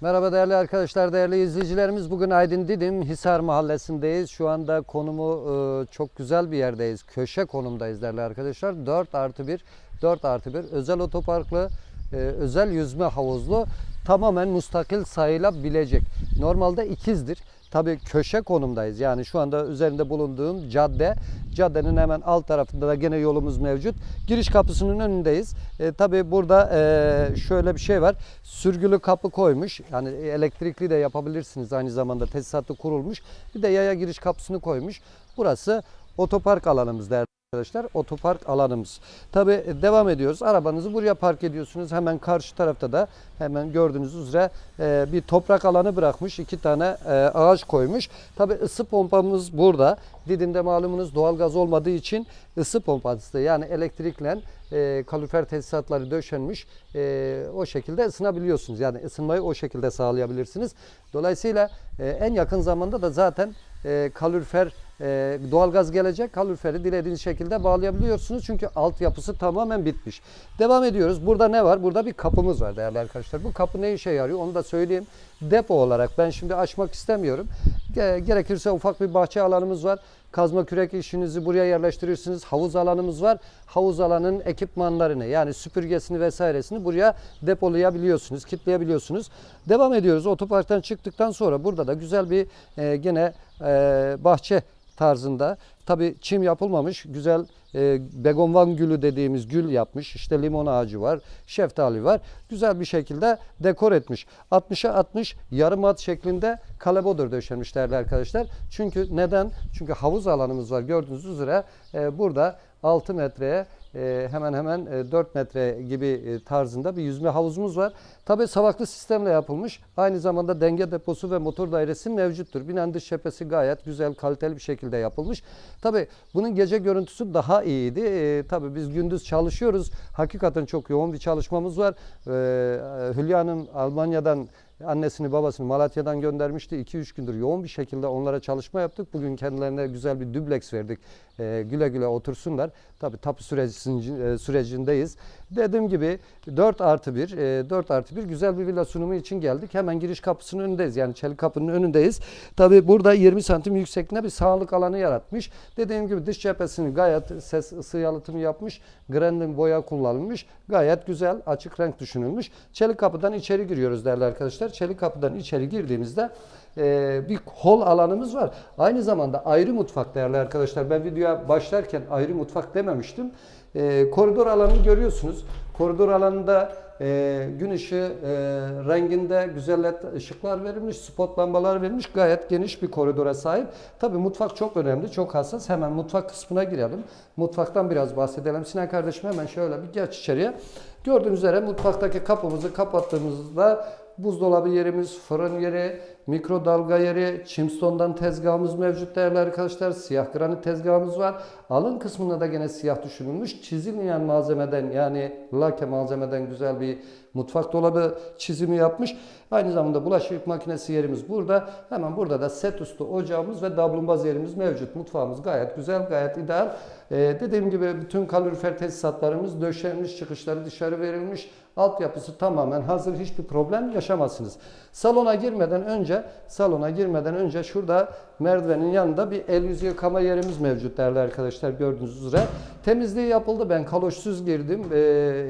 Merhaba değerli arkadaşlar, değerli izleyicilerimiz. Bugün Aydın Didim Hisar Mahallesi'ndeyiz. Şu anda konumu e, çok güzel bir yerdeyiz. Köşe konumdayız değerli arkadaşlar. 4 artı 1, 4 artı 1 özel otoparklı, e, özel yüzme havuzlu tamamen mustakil sayılabilecek. Normalde ikizdir. Tabii köşe konumdayız. Yani şu anda üzerinde bulunduğum cadde. Caddenin hemen alt tarafında da gene yolumuz mevcut. Giriş kapısının önündeyiz. E, tabii burada e, şöyle bir şey var. Sürgülü kapı koymuş. Yani elektrikli de yapabilirsiniz aynı zamanda tesisatı kurulmuş. Bir de yaya giriş kapısını koymuş. Burası otopark alanımız değerli arkadaşlar. Otopark alanımız. Tabii devam ediyoruz. Arabanızı buraya park ediyorsunuz. Hemen karşı tarafta da hemen gördüğünüz üzere e, bir toprak alanı bırakmış. iki tane e, ağaç koymuş. Tabii ısı pompamız burada. Didim'de malumunuz doğalgaz olmadığı için ısı pompası yani elektrikle e, kalorifer tesisatları döşenmiş. E, o şekilde ısınabiliyorsunuz. Yani ısınmayı o şekilde sağlayabilirsiniz. Dolayısıyla e, en yakın zamanda da zaten e, kalorifer e, doğalgaz gelecek. Kaloriferi dilediğiniz şekilde bağlayabiliyorsunuz. Çünkü altyapısı tamamen bitmiş. Devam ediyoruz. Burada ne var? Burada bir kapımız var değerli arkadaşlar. Bu kapı ne işe yarıyor? Onu da söyleyeyim. Depo olarak ben şimdi açmak istemiyorum. Ge- Gerekirse ufak bir bahçe alanımız var. Kazma kürek işinizi buraya yerleştirirsiniz. Havuz alanımız var. Havuz alanının ekipmanlarını yani süpürgesini vesairesini buraya depolayabiliyorsunuz, kitleyebiliyorsunuz. Devam ediyoruz. Otoparktan çıktıktan sonra burada da güzel bir e, gene e, bahçe tarzında. Tabi çim yapılmamış. Güzel e, begonvan gülü dediğimiz gül yapmış. İşte limon ağacı var. Şeftali var. Güzel bir şekilde dekor etmiş. 60'a 60 yarım at şeklinde kalebodur döşenmiş değerli arkadaşlar. Çünkü neden? Çünkü havuz alanımız var. Gördüğünüz üzere e, burada 6 metreye hemen hemen e, 4 metre gibi e, tarzında bir yüzme havuzumuz var. Tabi savaklı sistemle yapılmış. Aynı zamanda denge deposu ve motor dairesi mevcuttur. Binen dış cephesi gayet güzel, kaliteli bir şekilde yapılmış. Tabi bunun gece görüntüsü daha iyiydi. E, Tabi biz gündüz çalışıyoruz. Hakikaten çok yoğun bir çalışmamız var. E, Hülya Hanım Almanya'dan Annesini babasını Malatya'dan göndermişti. 2-3 gündür yoğun bir şekilde onlara çalışma yaptık. Bugün kendilerine güzel bir dübleks verdik. Ee, güle güle otursunlar. Tabii tapu e, sürecindeyiz. Dediğim gibi 4 artı 1, e, 4 artı 1 güzel bir villa sunumu için geldik. Hemen giriş kapısının önündeyiz. Yani çelik kapının önündeyiz. Tabii burada 20 santim yüksekliğinde bir sağlık alanı yaratmış. Dediğim gibi dış cephesini gayet ses ısı yalıtımı yapmış. Grendin boya kullanılmış. Gayet güzel açık renk düşünülmüş. Çelik kapıdan içeri giriyoruz değerli arkadaşlar. Çelik kapıdan içeri girdiğimizde e, bir hol alanımız var. Aynı zamanda ayrı mutfak değerli arkadaşlar. Ben videoya başlarken ayrı mutfak dememiştim. E, koridor alanını görüyorsunuz. Koridor alanında e, gün ışığı e, renginde güzel ışıklar verilmiş, spot lambalar verilmiş. Gayet geniş bir koridora sahip. Tabii mutfak çok önemli, çok hassas. Hemen mutfak kısmına girelim. Mutfaktan biraz bahsedelim. Sinan kardeşim hemen şöyle bir geç içeriye. Gördüğünüz üzere mutfaktaki kapımızı kapattığımızda buzdolabı yerimiz, fırın yeri, mikrodalga yeri, çimstondan tezgahımız mevcut değerli arkadaşlar. Siyah granit tezgahımız var. Alın kısmında da gene siyah düşünülmüş. Çizilmeyen malzemeden yani lake malzemeden güzel bir mutfak dolabı çizimi yapmış. Aynı zamanda bulaşık makinesi yerimiz burada. Hemen burada da set üstü ocağımız ve dablumbaz yerimiz mevcut. Mutfağımız gayet güzel, gayet ideal. Ee, dediğim gibi bütün kalorifer tesisatlarımız döşenmiş, çıkışları dışarı verilmiş. Altyapısı tamamen hazır. Hiçbir problem yaşamazsınız. Salona girmeden önce salona girmeden önce şurada merdivenin yanında bir el yüzü yıkama yerimiz mevcut değerli arkadaşlar gördüğünüz üzere. Temizliği yapıldı. Ben kaloşsuz girdim. Ee,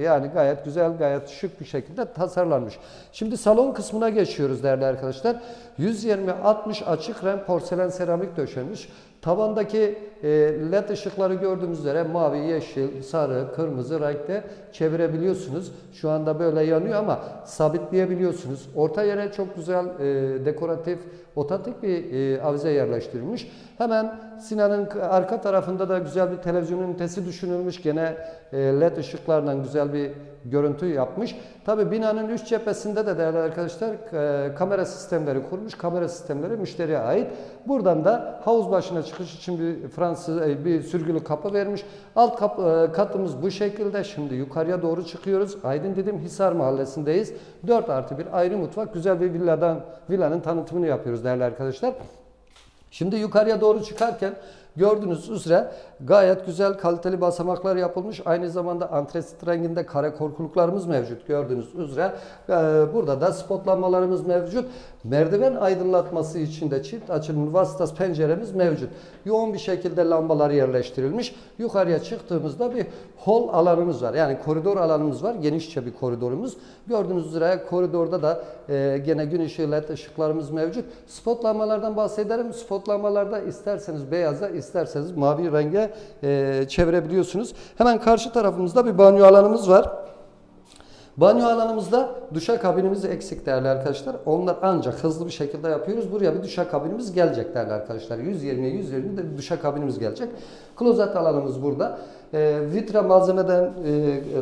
yani gayet güzel, gayet şık bir şekilde tasarlanmış. Şimdi salon kısmına geçiyoruz değerli arkadaşlar. 120-60 açık renk porselen seramik döşenmiş. Tavandaki e, led ışıkları gördüğümüz üzere mavi, yeşil, sarı, kırmızı renkte çevirebiliyorsunuz. Şu anda böyle yanıyor ama sabitleyebiliyorsunuz. Orta yere çok güzel e, dekoratif, otantik bir e, avize yerleştirilmiş. Hemen Sinan'ın arka tarafında da güzel bir televizyon ünitesi düşünülmüş. Gene e, led ışıklarla güzel bir görüntü yapmış. Tabi binanın üst cephesinde de değerli arkadaşlar e, kamera sistemleri kurmuş. Kamera sistemleri müşteriye ait. Buradan da havuz başına çıkış için bir Fransız e, bir sürgülü kapı vermiş. Alt kap, katımız bu şekilde. Şimdi yukarıya doğru çıkıyoruz. Aydın dedim Hisar Mahallesi'ndeyiz. 4 artı bir ayrı mutfak. Güzel bir villadan villanın tanıtımını yapıyoruz değerli arkadaşlar. Şimdi yukarıya doğru çıkarken Gördüğünüz üzere gayet güzel kaliteli basamaklar yapılmış. Aynı zamanda antresit renginde kare korkuluklarımız mevcut. Gördüğünüz üzere Ee, burada da spotlanmalarımız mevcut. Merdiven aydınlatması için de çift açılımlı vasıtası penceremiz mevcut. Yoğun bir şekilde lambalar yerleştirilmiş. Yukarıya çıktığımızda bir hol alanımız var. Yani koridor alanımız var. Genişçe bir koridorumuz. Gördüğünüz üzere koridorda da e, gene gün ışığı led ışıklarımız mevcut. Spotlanmalardan bahsederim. Spotlanmalarda isterseniz beyaza, isterseniz mavi renge e, çevirebiliyorsunuz. Hemen karşı tarafımızda bir banyo alanımız var. Banyo alanımızda duşakabinimiz eksik değerli arkadaşlar. Onlar ancak hızlı bir şekilde yapıyoruz. Buraya bir duşakabinimiz gelecek değerli arkadaşlar. 120'ye 120 de bir duşakabinimiz gelecek. Klozet alanımız burada. E, vitra malzemeden e,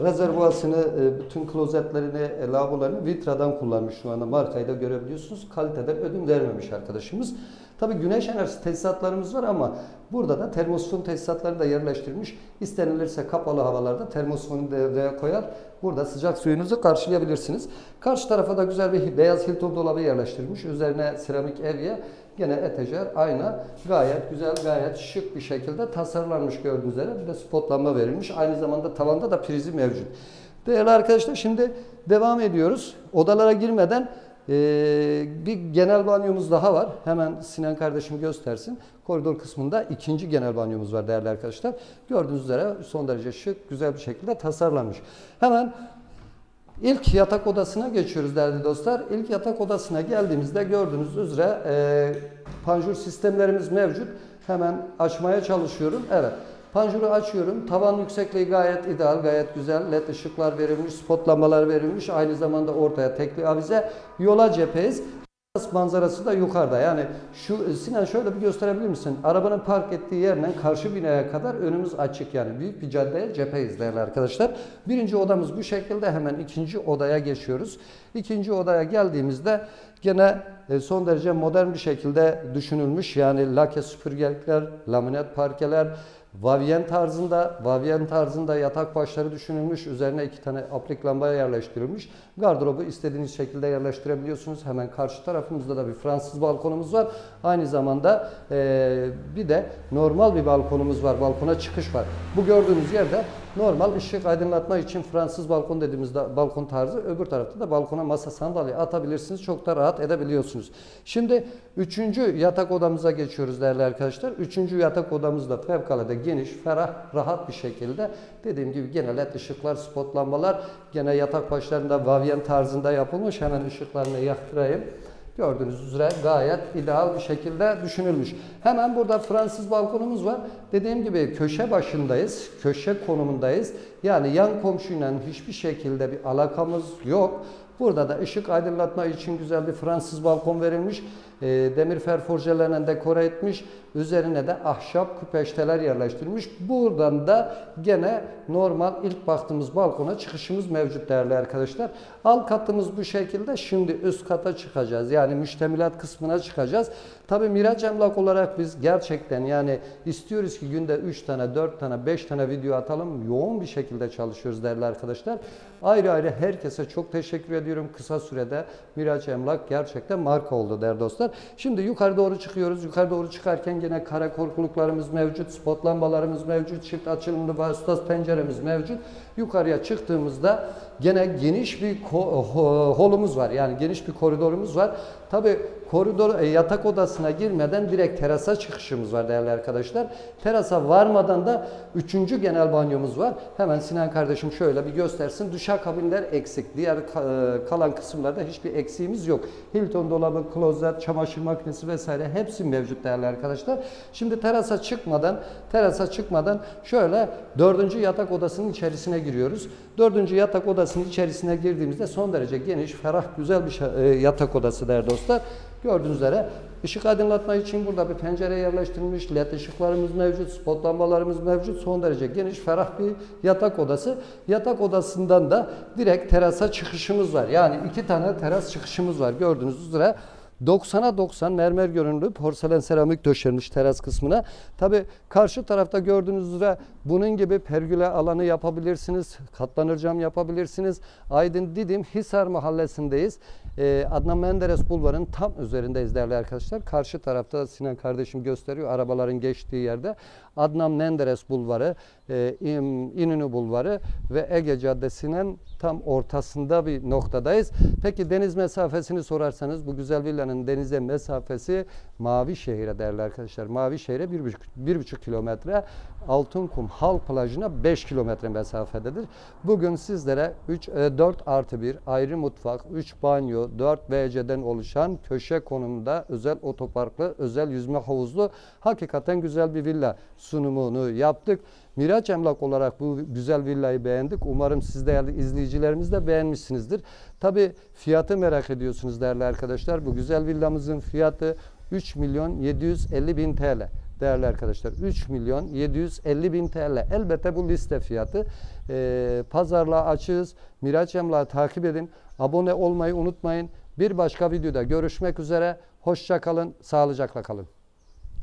rezervuasını, e, bütün klozetlerini, e, lavabolarını vitradan kullanmış şu anda. Markayı da görebiliyorsunuz. Kaliteden ödün vermemiş arkadaşımız. Tabii güneş enerjisi tesisatlarımız var ama burada da termosifon tesisatları da yerleştirilmiş. İstenilirse kapalı havalarda termosifonu devreye koyar. Burada sıcak suyunuzu karşılayabilirsiniz. Karşı tarafa da güzel bir beyaz Hilton dolabı yerleştirilmiş. Üzerine seramik evye, gene etejer, ayna gayet güzel, gayet şık bir şekilde tasarlanmış gördüğünüz üzere. Bir de spotlanma verilmiş. Aynı zamanda tavanda da prizi mevcut. Değerli arkadaşlar şimdi devam ediyoruz. Odalara girmeden ee, bir genel banyomuz daha var. Hemen Sinan kardeşim göstersin. Koridor kısmında ikinci genel banyomuz var değerli arkadaşlar. Gördüğünüz üzere son derece şık, güzel bir şekilde tasarlanmış. Hemen ilk yatak odasına geçiyoruz değerli dostlar. İlk yatak odasına geldiğimizde gördüğünüz üzere e, panjur sistemlerimiz mevcut. Hemen açmaya çalışıyorum. Evet. Panjuru açıyorum. Tavan yüksekliği gayet ideal, gayet güzel. LED ışıklar verilmiş, spotlanmalar verilmiş. Aynı zamanda ortaya tekli avize. Yola cepheyiz. Manzarası da yukarıda. Yani şu Sinan şöyle bir gösterebilir misin? Arabanın park ettiği yerden karşı binaya kadar önümüz açık yani. Büyük bir caddeye cepheyiz değerli arkadaşlar. Birinci odamız bu şekilde. Hemen ikinci odaya geçiyoruz. İkinci odaya geldiğimizde gene e, son derece modern bir şekilde düşünülmüş. Yani lake süpürgelikler, laminat parkeler, Vavyen tarzında, Vavyen tarzında yatak başları düşünülmüş. Üzerine iki tane aplik lambaya yerleştirilmiş. Gardırobu istediğiniz şekilde yerleştirebiliyorsunuz. Hemen karşı tarafımızda da bir Fransız balkonumuz var. Aynı zamanda e, bir de normal bir balkonumuz var. Balkona çıkış var. Bu gördüğünüz yerde normal ışık aydınlatma için Fransız balkon dediğimiz balkon tarzı. Öbür tarafta da balkona masa sandalye atabilirsiniz. Çok da rahat edebiliyorsunuz. Şimdi üçüncü yatak odamıza geçiyoruz değerli arkadaşlar. Üçüncü yatak odamız da fevkalade geniş, ferah, rahat bir şekilde. Dediğim gibi gene led ışıklar, spotlanmalar. Gene yatak başlarında vavyen tarzında yapılmış. Hemen ışıklarını yaktırayım. Gördüğünüz üzere gayet ideal bir şekilde düşünülmüş. Hemen burada Fransız balkonumuz var. Dediğim gibi köşe başındayız. Köşe konumundayız. Yani yan komşuyla hiçbir şekilde bir alakamız yok. Burada da ışık aydınlatma için güzel bir Fransız balkon verilmiş. E, demir ferforjelerle dekore etmiş. Üzerine de ahşap küpeşteler yerleştirilmiş. Buradan da gene normal ilk baktığımız balkona çıkışımız mevcut değerli arkadaşlar. Alt katımız bu şekilde. Şimdi üst kata çıkacağız. Yani müştemilat kısmına çıkacağız. Tabii Miraç Emlak olarak biz gerçekten yani istiyoruz ki günde 3 tane, 4 tane, 5 tane video atalım. Yoğun bir şekilde çalışıyoruz değerli arkadaşlar. Ayrı ayrı herkese çok teşekkür ediyorum. Kısa sürede Miraç Emlak gerçekten marka oldu değerli dostlar. Şimdi yukarı doğru çıkıyoruz. Yukarı doğru çıkarken gene kare korkuluklarımız mevcut. Spot lambalarımız mevcut. Çift açılımlı vasıtası penceremiz mevcut. Yukarıya çıktığımızda gene geniş bir holumuz var. Yani geniş bir koridorumuz var. Tabi koridor e, yatak odasına girmeden direkt terasa çıkışımız var değerli arkadaşlar. Terasa varmadan da üçüncü genel banyomuz var. Hemen Sinan kardeşim şöyle bir göstersin. Duşakabinler eksik. Diğer e, kalan kısımlarda hiçbir eksiğimiz yok. Hilton dolabı, klozet, çamaşır makinesi vesaire hepsi mevcut değerli arkadaşlar. Şimdi terasa çıkmadan terasa çıkmadan şöyle dördüncü yatak odasının içerisine giriyoruz. Dördüncü yatak odasının içerisine girdiğimizde son derece geniş, ferah, güzel bir e, yatak odası değerli dostlar. Gördüğünüz üzere ışık aydınlatma için burada bir pencere yerleştirilmiş, led ışıklarımız mevcut, spot lambalarımız mevcut. Son derece geniş, ferah bir yatak odası. Yatak odasından da direkt terasa çıkışımız var. Yani iki tane teras çıkışımız var gördüğünüz üzere. 90'a 90 mermer görünümlü porselen seramik döşenmiş teras kısmına. Tabi karşı tarafta gördüğünüz üzere bunun gibi pergüle alanı yapabilirsiniz. Katlanır cam yapabilirsiniz. Aydın Didim Hisar mahallesindeyiz. Ee, Adnan Menderes Bulvarı'nın tam üzerindeyiz değerli arkadaşlar. Karşı tarafta Sinan kardeşim gösteriyor arabaların geçtiği yerde. Adnan Menderes Bulvarı, e, İnönü Bulvarı ve Ege Caddesi'nin tam ortasında bir noktadayız. Peki deniz mesafesini sorarsanız bu güzel villanın denize mesafesi Mavişehir'e değerli arkadaşlar. Mavişehir'e bir buçuk, bir buçuk kilometre. Altınkum Halk Plajı'na 5 kilometre mesafededir. Bugün sizlere 3, 4 artı 1 ayrı mutfak, 3 banyo, 4 WC'den oluşan köşe konumunda özel otoparklı, özel yüzme havuzlu hakikaten güzel bir villa sunumunu yaptık. Miraç Emlak olarak bu güzel villayı beğendik. Umarım siz değerli izleyicilerimiz de beğenmişsinizdir. Tabi fiyatı merak ediyorsunuz değerli arkadaşlar. Bu güzel villamızın fiyatı 3 milyon 750 bin TL değerli arkadaşlar 3 milyon 750 bin TL elbette bu liste fiyatı. Ee, pazarlığa açığız. Miraç Emlak'ı takip edin. Abone olmayı unutmayın. Bir başka videoda görüşmek üzere. Hoşça kalın sağlıcakla kalın